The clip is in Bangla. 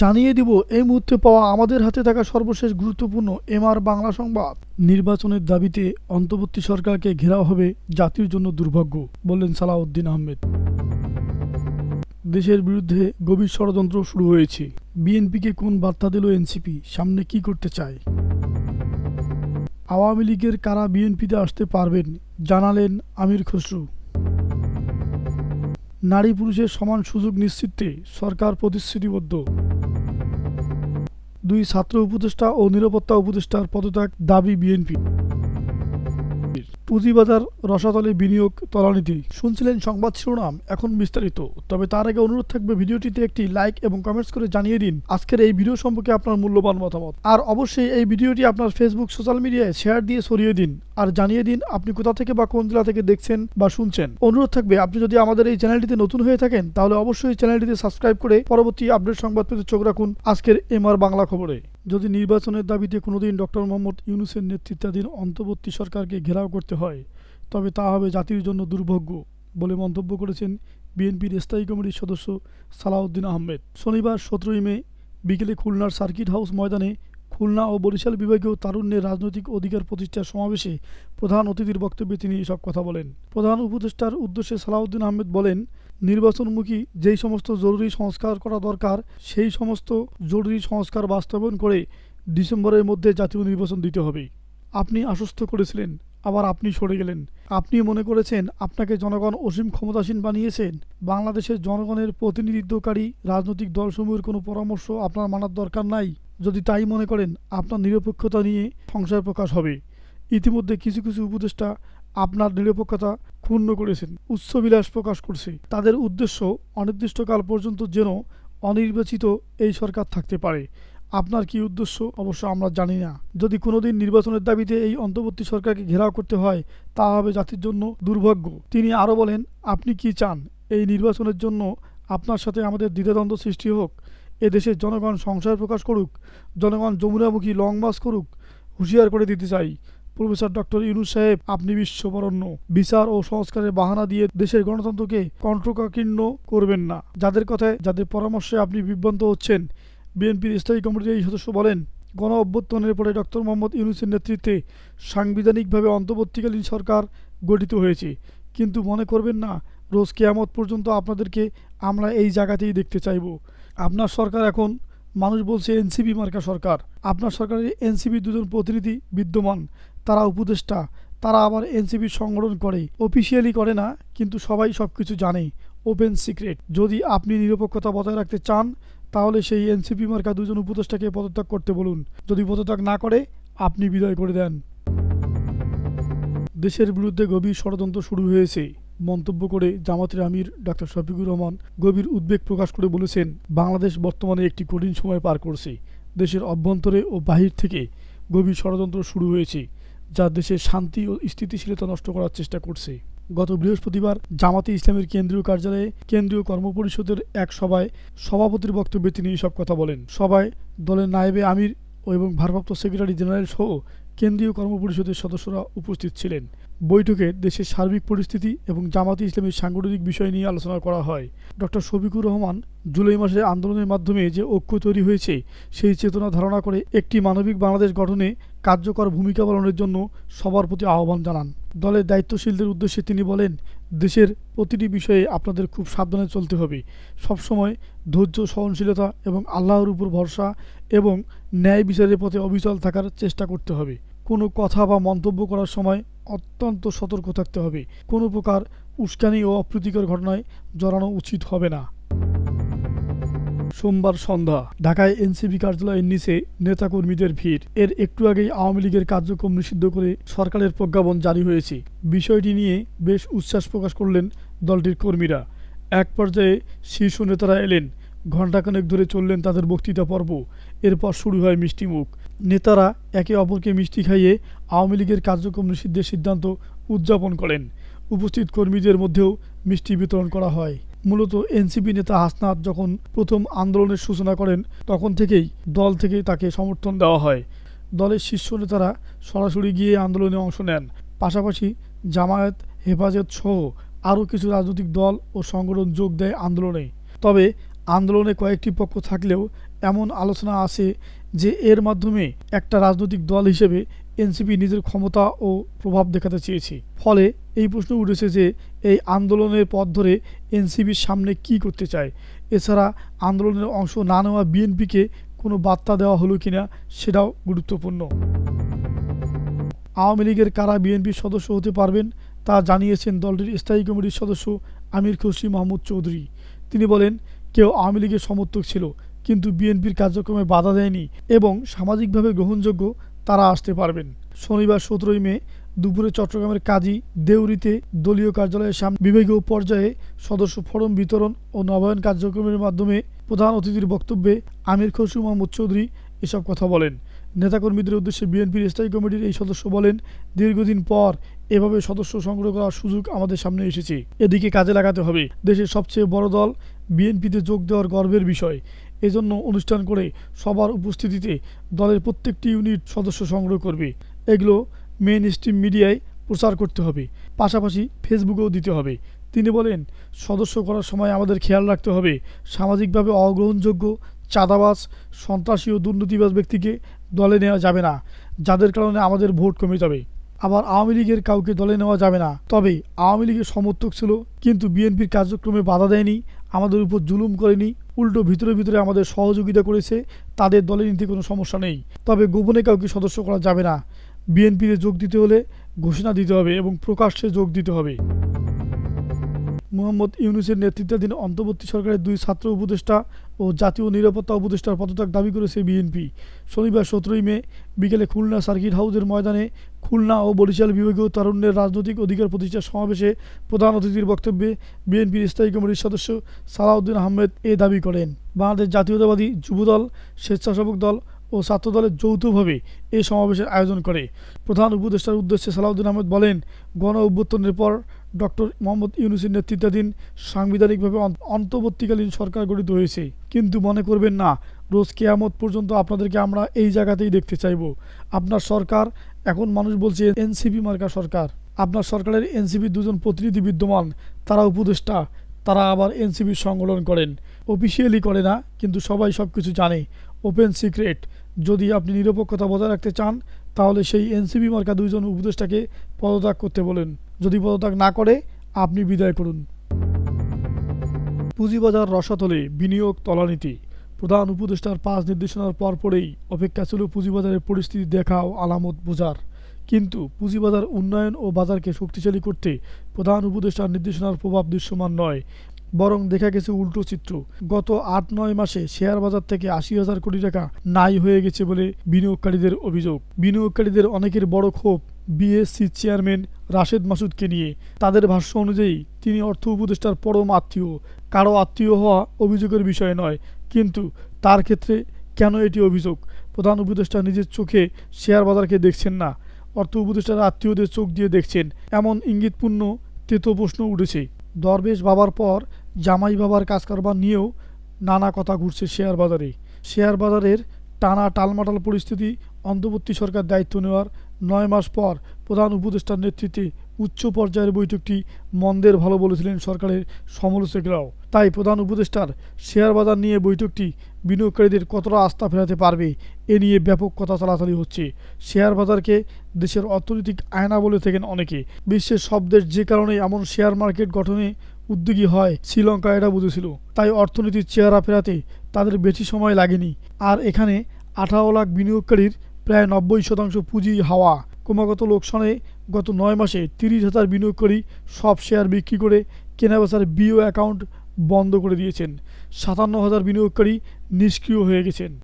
জানিয়ে দিব, এই মুহূর্তে পাওয়া আমাদের হাতে থাকা সর্বশেষ গুরুত্বপূর্ণ এমআর বাংলা সংবাদ। নির্বাচনের দাবিতে অন্তর্বর্তী সরকারকে ঘেরাও হবে জাতির জন্য দুর্ভাগ্য, বললেন সালাউদ্দিন আহমেদ। দেশের বিরুদ্ধে গভীর ষড়যন্ত্র শুরু হয়েছে। বিএনপিকে কোন বার্তা দিল এনসিপি? সামনে কি করতে চায়? আওয়ামী লীগের কারা বিএনপিতে আসতে পারবেন? জানালেন আমির খসরু। নারী পুরুষের সমান সুযোগ নিশ্চিতে সরকার প্রতিশ্রুতিবদ্ধ। দুই ছাত্র উপদেষ্টা ও নিরাপত্তা উপদেষ্টার পদত্যাগ দাবি বিএনপি। পুঁজিবাজার, রসাতলে বিনিয়োগ তলানিতে শুনছিলেন সংবাদ শিরোনাম, এখন বিস্তারিত। তবে তার আগে অনুরোধ থাকবে ভিডিওটিতে একটি লাইক এবং কমেন্টস করে জানিয়ে দিন আজকের এই ভিডিও সম্পর্কে আপনার মূল্যবান মতামত। আর অবশ্যই এই ভিডিওটি আপনার ফেসবুক সোশ্যাল মিডিয়ায় শেয়ার দিয়ে সরিয়ে দিন। আর জানিয়ে দিন আপনি কোথা থেকে বা কোন জেলা থেকে দেখছেন বা শুনছেন। অনুরোধ থাকবে, আপনি যদি আমাদের এই চ্যানেলটিতে নতুন হয়ে থাকেন, তাহলে অবশ্যই চ্যানেলটিতে সাবস্ক্রাইব করে পরবর্তী আপডেট সংবাদ পেতে চোখ রাখুন আজকের এমআর বাংলা খবরে। যদি নির্বাচনের দাবিতে কোনোদিন ডক্টর মোহাম্মদ ইউনুসের নেতৃত্বাধীন অন্তর্বর্তী সরকারকে ঘেরাও করতে হয়। তবে তা হবে জাতির জন্য দুর্ভাগ্য বলে মন্তব্য করেছেন বিএনপির স্থায়ী কমিটির সদস্য সালাউদ্দিন আহমেদ। শনিবার সতেরোই মে বিকেলে খুলনার সার্কিট হাউস ময়দানে খুলনা ও বরিশাল বিভাগীয় তারুণ্যের রাজনৈতিক অধিকার প্রতিষ্ঠার সমাবেশে প্রধান অতিথির বক্তব্যে তিনি এসব কথা বলেন। প্রধান উপদেষ্টার উদ্দেশ্যে সালাউদ্দিন আহমেদ বলেন, নির্বাচনমুখী যেই সমস্ত জরুরি সংস্কার করা দরকার, সেই সমস্ত জরুরি সংস্কার বাস্তবায়ন করে ডিসেম্বরের মধ্যে জাতীয় নির্বাচন দিতে হবে। আপনি আশ্বস্ত করেছিলেন আবার আপনি সরে গেলেন। আপনি মনে করেছেন আপনাকে জনগণ অসীম ক্ষমতাসীন বানিয়েছেন? বাংলাদেশের জনগণের প্রতিনিধিত্বকারী রাজনৈতিক দলসমূহের কোনো পরামর্শ আপনার মানার দরকার নাই? যদি তাই মনে করেন, আপনার নিরপেক্ষতা নিয়ে সংশয় প্রকাশ হবে। ইতিমধ্যে কিছু কিছু উপদেষ্টা আপনার নিরপেক্ষতা ক্ষুণ্ণ করেছেন উচ্চবিলাস প্রকাশ করছে। তাদের উদ্দেশ্য অনির্দিষ্টকাল পর্যন্ত যেন অনির্বাচিত এই সরকার থাকতে পারে। আপনার কি উদ্দেশ্য? অবশ্য আমরা জানি না। যদি কোনোদিন নির্বাচনের দাবিতে এই অন্তর্বর্তী সরকারকে ঘেরাও করতে হয়, তা হবে জাতির জন্য দুর্ভাগ্য। তিনি আরও বলেন, আপনি কি চান এই নির্বাচনের জন্য আপনার সাথে আমাদের দ্বিধাদ্বন্দ্ব সৃষ্টি হোক? এদেশের জনগণ সংশয় প্রকাশ করুক, জনগণ যমুনামুখী লং মার্চ করুক, হুঁশিয়ার করে দিতে চাই। প্রফেসর ডক্টর ইউনুস সাহেব, আপনি বিশ্ববরণ্য। বিচার ও সংস্কারের বাহানা দিয়ে দেশের গণতন্ত্রকে কণ্ঠকাকীর্ণ করবেন না। যাদের কথায়, যাদের পরামর্শে আপনি বিভ্রান্ত হচ্ছেন বিএনপির স্থায়ী কমিটির এই সদস্য বলেন, গণ অভ্যুত্থানের পরে ডক্টর মোহাম্মদ ইউনুসের নেতৃত্বে সাংবিধানিকভাবে অন্তর্বর্তীকালীন সরকার গঠিত হয়েছে। কিন্তু মনে করবেন না, রোজ কেয়ামত পর্যন্ত আপনাদেরকে আমরা এই জায়গাতেই দেখতে চাইব। আপনার সরকার এখন, মানুষ বলছে এনসিপি মার্কা সরকার। আপনার সরকারের এনসিপি দুজন প্রতিনিধি বিদ্যমান, তারা উপদেষ্টা, তারা আবার এনসিপি সংগঠন করে। অফিসিয়ালি করে না, কিন্তু সবাই সব কিছু জানে। ওপেন সিক্রেট যদি আপনি নিরপেক্ষতা বজায় রাখতে চান, তাহলে সেই এনসিপি মার্কা দুজন উপদেষ্টাকে পদত্যাগ করতে বলুন। যদি পদত্যাগ না করে, আপনি বিদায় করে দেন। দেশের বিরুদ্ধে গভীর ষড়যন্ত্র শুরু হয়েছে, মন্তব্য করে জামাতের আমির ডাক্তার শফিকুর রহমান গভীর উদ্বেগ প্রকাশ করে বলেছেন, বাংলাদেশ বর্তমানে একটি কঠিন সময় পার করছে। দেশের অভ্যন্তরে ও বাহির থেকে গভীর ষড়যন্ত্র শুরু হয়েছে, যা দেশের শান্তি ও স্থিতিশীলতা নষ্ট করার চেষ্টা করছে। গত বৃহস্পতিবার জামাতে ইসলামের কেন্দ্রীয় কার্যালয়ে কেন্দ্রীয় কর্মপরিষদের এক সভায় সভাপতির বক্তব্যে তিনি এসব কথা বলেন। সভায় দলের নায়েবে আমির এবং ভারপ্রাপ্ত সেক্রেটারি জেনারেল সহ কেন্দ্রীয় কর্মপরিষদের সদস্যরা উপস্থিত ছিলেন। বৈঠকে দেশের সার্বিক পরিস্থিতি এবং জামাতে ইসলামের সাংগঠনিক বিষয় নিয়ে আলোচনা করা হয়। ডক্টর শফিকুর রহমান জুলাই মাসে আন্দোলনের মাধ্যমে যে ঐক্য তৈরি হয়েছে, সেই চেতনা ধারণা করে একটি মানবিক বাংলাদেশ গঠনে কার্যকর ভূমিকা পালনের জন্য সবার প্রতি আহ্বান জানান। দলের দায়িত্বশীলদের উদ্দেশ্যে তিনি বলেন, দেশের প্রতিটি বিষয়ে আপনাদের খুব সাবধানে চলতে হবে। সবসময় ধৈর্য, সহনশীলতা এবং আল্লাহর উপর ভরসা এবং ন্যায় বিচারের পথে অবিচল থাকার চেষ্টা করতে হবে। কোনো কথা বা মন্তব্য করার সময় অত্যন্ত সতর্ক থাকতে হবে। কোনো প্রকার উস্কানি ও অপ্রীতিকর ঘটনায় জড়ানো উচিত হবে না। সোমবার সন্ধ্যা ঢাকায় এনসিপি কার্যালয়ের নিচে নেতাকর্মীদের ভিড়। এর একটু আগেই আওয়ামী লীগের কার্যক্রম নিষিদ্ধ করে সরকারের প্রজ্ঞাপন জারি হয়েছে। বিষয়টি নিয়ে বেশ উচ্ছ্বাস প্রকাশ করলেন দলটির কর্মীরা। এক পর্যায়ে শীর্ষ নেতারা এলেন। ঘণ্টাখানেক ধরে চললেন তাদের বক্তৃতা পর্ব এরপর শুরু হয় মিষ্টিমুখ। নেতারা একে অপরকে মিষ্টি খাইয়ে আওয়ামী লীগের কার্যক্রম নিষিদ্ধের সিদ্ধান্ত উদযাপন করেন। উপস্থিত কর্মীদের মধ্যেও মিষ্টি বিতরণ করা হয়। মূলত এনসিপি নেতা হাসনাত যখন প্রথম আন্দোলনের সূচনা করেন, তখন থেকেই দল থেকে তাকে সমর্থন দেওয়া হয়। দলের শীর্ষ নেতারা সরাসরি গিয়ে আন্দোলনে অংশ নেন। পাশাপাশি জামায়াত, হেফাজত সহ আরও কিছু রাজনৈতিক দল ও সংগঠন যোগ দেয় আন্দোলনে। তবে আন্দোলনে কয়েকটি পক্ষ থাকলেও এমন আলোচনা আছে যে এর মাধ্যমে একটা রাজনৈতিক দল হিসেবে এনসিপি নিজের ক্ষমতা ও প্রভাব দেখাতে চেয়েছে। ফলে এই প্রশ্ন উঠেছে যে এই আন্দোলনের পথ ধরে এনসিপির সামনে কি করতে চায়? এছাড়া আন্দোলনের অংশ না নেওয়া বিএনপিকে কোনো বার্তা দেওয়া হলো কিনা সেটাও গুরুত্বপূর্ণ। আওয়ামী লীগের কারা বিএনপির সদস্য হতে পারবেন তা জানিয়েছেন দলটির স্থায়ী কমিটির সদস্য আমির খুশি মাহমুদ চৌধুরী। তিনি বলেন, কেউ আওয়ামী লীগের সমর্থক ছিল কিন্তু বিএনপির কার্যক্রমে বাধা দেয়নি এবং সামাজিকভাবে গ্রহণযোগ্য তারা আসতে পারবেন। শনিবার সতেরোই মে দুপুরে চট্টগ্রামের কাজী দেউরিতে দলীয় কার্যালয়ের সামনে বিভাগীয় পর্যায়ে সদস্য ফরম বিতরণ ও নবায়ন কার্যক্রমের মাধ্যমে প্রধান অতিথির বক্তব্যে আমির খসরু মাহমুদ চৌধুরী এসব কথা বলেন। নেতাকর্মীদের উদ্দেশ্যে বিএনপির স্থায়ী কমিটির এই সদস্য বলেন, দীর্ঘদিন পর এভাবে সদস্য সংগ্রহ করার সুযোগ আমাদের সামনে এসেছে। এদিকে কাজে লাগাতে হবে। দেশের সবচেয়ে বড় দল বিএনপিতে যোগ দেওয়ার গর্বের বিষয়। এজন্য অনুষ্ঠান করে সবার উপস্থিতিতে দলের প্রত্যেকটি ইউনিট সদস্য সংগ্রহ করবে। এগুলো মেন স্ট্রিম মিডিয়ায় প্রচার করতে হবে। পাশাপাশি ফেসবুকেও দিতে হবে। তিনি বলেন, সদস্য করার সময় আমাদের খেয়াল রাখতে হবে, সামাজিকভাবে অগ্রহণযোগ্য, চাঁদাবাজ, সন্ত্রাসী ও দুর্নীতিবাজ ব্যক্তিকে দলে নেওয়া যাবে না, যাদের কারণে আমাদের ভোট কমে যাবে। আবার আওয়ামী লীগের কাউকে দলে নেওয়া যাবে না। তবে আওয়ামী লীগের সমর্থক ছিল, কিন্তু বিএনপির কার্যক্রমে বাধা দেয়নি। আমাদের উপর জুলুম করেনি, উল্টো ভিতরে ভিতরে আমাদের সহযোগিতা করেছে, তাদের দলে নিতে কোনো সমস্যা নেই। তবে গোপনে কাউকে সদস্য করা যাবে না। বিএনপিতে যোগ দিতে হলে ঘোষণা দিতে হবে এবং প্রকাশ্যে যোগ দিতে হবে। মোহাম্মদ ইউনুসের নেতৃত্বাধীন অন্তর্বর্তী সরকারের দুই ছাত্র উপদেষ্টা ও জাতীয় নিরাপত্তা উপদেষ্টার পদত্যাগ দাবি করেছে বিএনপি। শনিবার সতেরোই মে বিকেলে খুলনা সার্কিট হাউসের ময়দানে খুলনা ও বরিশাল বিভাগীয় তারুণ্যের রাজনৈতিক অধিকার প্রতিষ্ঠার সমাবেশে প্রধান অতিথির বক্তব্যে বিএনপির স্থায়ী কমিটির সদস্য সালাউদ্দিন আহমেদ এ দাবি করেন। বাংলাদেশ জাতীয়তাবাদী যুবদল, স্বেচ্ছাসেবক দল ও ছাত্রদলের যৌথভাবে এই সমাবেশের আয়োজন করে। প্রধান উপদেষ্টার উদ্দেশ্যে সালাউদ্দিন আহমেদ বলেন, গণ অভ্যুত্থানের পর ডক্টর মোহাম্মদ ইউনুসের নেতৃত্বাধীন সাংবিধানিকভাবে অন- অন্তর্বর্তীকালীন সরকার গঠিত হয়েছে। কিন্তু মনে করবেন না, রোজ কেয়ামত পর্যন্ত আপনাদেরকে আমরা এই জায়গাতেই দেখতে চাইব। আপনার সরকার, এখন মানুষ বলছে এনসিপি মার্কা সরকার। আপনার সরকারের এনসিপির দুজন প্রতিনিধি বিদ্যমান, তারা উপদেষ্টা, তারা আবার এনসিপির সংগঠন করেন। অফিসিয়ালি করে না, কিন্তু সবাই সব কিছু জানে। Open secret. যদি আপনি নিরপেক্ষতা বজায় রাখতে চান, তাহলে সেই এনসিবি মার্কা দুইজন উপদেষ্টাকে পদত্যাগ করতে বলেন। যদি পদত্যাগ না করে, আপনি বিদায় করুন। পুঁজিবাজার রসাতলে বিনিয়োগ তলানীতি। প্রধান উপদেষ্টার পাঁচ নির্দেশনার পরপরেই অপেক্ষা ছিল পুঁজিবাজারের পরিস্থিতি দেখা ও আলামত বোঝার। কিন্তু পুঁজিবাজার উন্নয়ন ও বাজারকে শক্তিশালী করতে প্রধান উপদেষ্টার নির্দেশনার প্রভাব দৃশ্যমান নয়। বরং দেখা গেছে উল্টো চিত্র। গত আট নয় মাসে শেয়ার বাজার থেকে আশি হাজার কোটি টাকা নাই হয়ে গেছে বলে বিনিয়োগকারীদের অভিযোগ। বিনিয়োগকারীদের অনেকের বড় ক্ষোভ, বিএসসি চেয়ারম্যান রাশেদ মাসুদকে নিয়ে। তাদের ভাষ্য অনুযায়ী, তিনি অর্থ উপদেষ্টার পরম আত্মীয়। কারও আত্মীয় হওয়া অভিযোগের বিষয় নয়, কিন্তু তার ক্ষেত্রে কেন এটি অভিযোগ? প্রধান উপদেষ্টা নিজের চোখে শেয়ার বাজারকে দেখছেন না। অর্থ উপদেষ্টার আত্মীয়দের চোখ দিয়ে দেখছেন। এমন ইঙ্গিতপূর্ণ তেতো প্রশ্ন উঠেছে। দরবেশ বাবার পর জামাই বাবার কাজ কারবার নিয়েও নানা কথা ঘুরছে শেয়ার বাজারে। শেয়ার বাজারের টানা টালমাটাল পরিস্থিতি অন্তর্বর্তী সরকার দায়িত্ব নেওয়ার নয় মাস পর প্রধান উপদেষ্টার নেতৃত্বে উচ্চ পর্যায়ের বৈঠকটি মন্দের ভালো বলেছিলেন সরকারের সমালোচকরাও। তাই প্রধান উপদেষ্টার শেয়ার বাজার নিয়ে বৈঠকটি বিনিয়োগকারীদের কতটা আস্থা ফেরাতে পারবে এ নিয়ে ব্যাপক কথা চালাচালি হচ্ছে। শেয়ার বাজারকে দেশের অর্থনৈতিক আয়না বলে থাকেন অনেকে। বিশ্বের সব দেশ যে কারণে এমন শেয়ার মার্কেট গঠনে উদ্যোগী হয়। শ্রীলঙ্কা এটা বুঝেছিল, তাই অর্থনীতির চেহারা ফেরাতে তাদের বেশি সময় লাগেনি। আর এখানে আঠারো লাখ বিনিয়োগকারীর প্রায় নব্বই শতাংশ পুঁজি হাওয়া। ক্রমাগত লোকসানে গত নয় মাসে তিরিশ হাজার বিনিয়োগকারী সব শেয়ার বিক্রি করে কেনাবেচার বিও অ্যাকাউন্ট বন্ধ করে দিয়েছেন। সাতান্ন হাজার বিনিয়োগকারী নিষ্ক্রিয় হয়ে গেছেন।